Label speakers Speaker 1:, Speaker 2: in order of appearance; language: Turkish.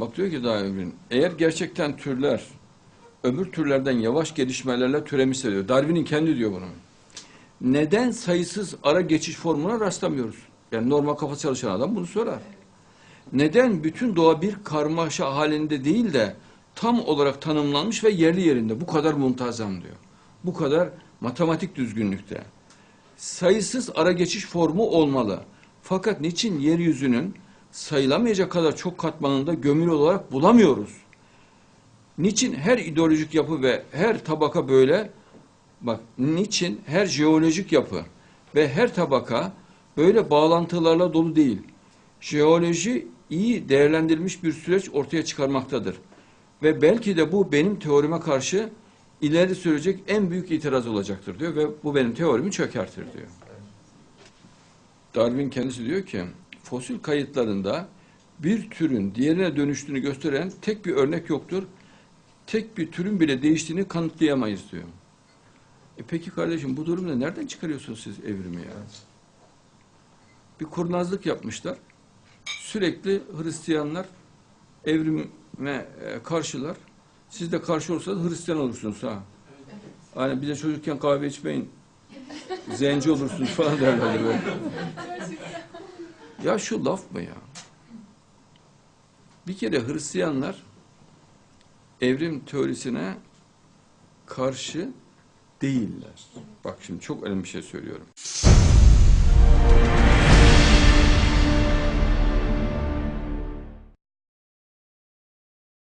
Speaker 1: Bak diyor ki daha evrin, eğer gerçekten türler öbür türlerden yavaş gelişmelerle türemişse diyor. Darwin'in kendi diyor bunu. Neden sayısız ara geçiş formuna rastlamıyoruz? Yani normal kafa çalışan adam bunu sorar. Neden bütün doğa bir karmaşa halinde değil de tam olarak tanımlanmış ve yerli yerinde bu kadar muntazam diyor. Bu kadar matematik düzgünlükte. Sayısız ara geçiş formu olmalı. Fakat niçin yeryüzünün sayılamayacak kadar çok katmanında gömülü olarak bulamıyoruz? Niçin her ideolojik yapı ve her tabaka böyle? Bak niçin her jeolojik yapı ve her tabaka böyle bağlantılarla dolu değil? Jeoloji iyi değerlendirilmiş bir süreç ortaya çıkarmaktadır. Ve belki de bu benim teorime karşı ileri sürecek en büyük itiraz olacaktır diyor ve bu benim teorimi çökertir diyor. Darwin kendisi diyor ki fosil kayıtlarında bir türün diğerine dönüştüğünü gösteren tek bir örnek yoktur. Tek bir türün bile değiştiğini kanıtlayamayız diyor. E peki kardeşim bu durumda nereden çıkarıyorsunuz siz evrimi ya? Bir kurnazlık yapmışlar. Sürekli Hristiyanlar evrime e, karşılar. Siz de karşı olursanız Hristiyan olursunuz ha. Hani bize çocukken kahve içmeyin. Zenci olursunuz falan derlerdi böyle. Ya şu laf mı ya? Bir kere Hristiyanlar evrim teorisine karşı değiller. Bak şimdi çok önemli bir şey söylüyorum.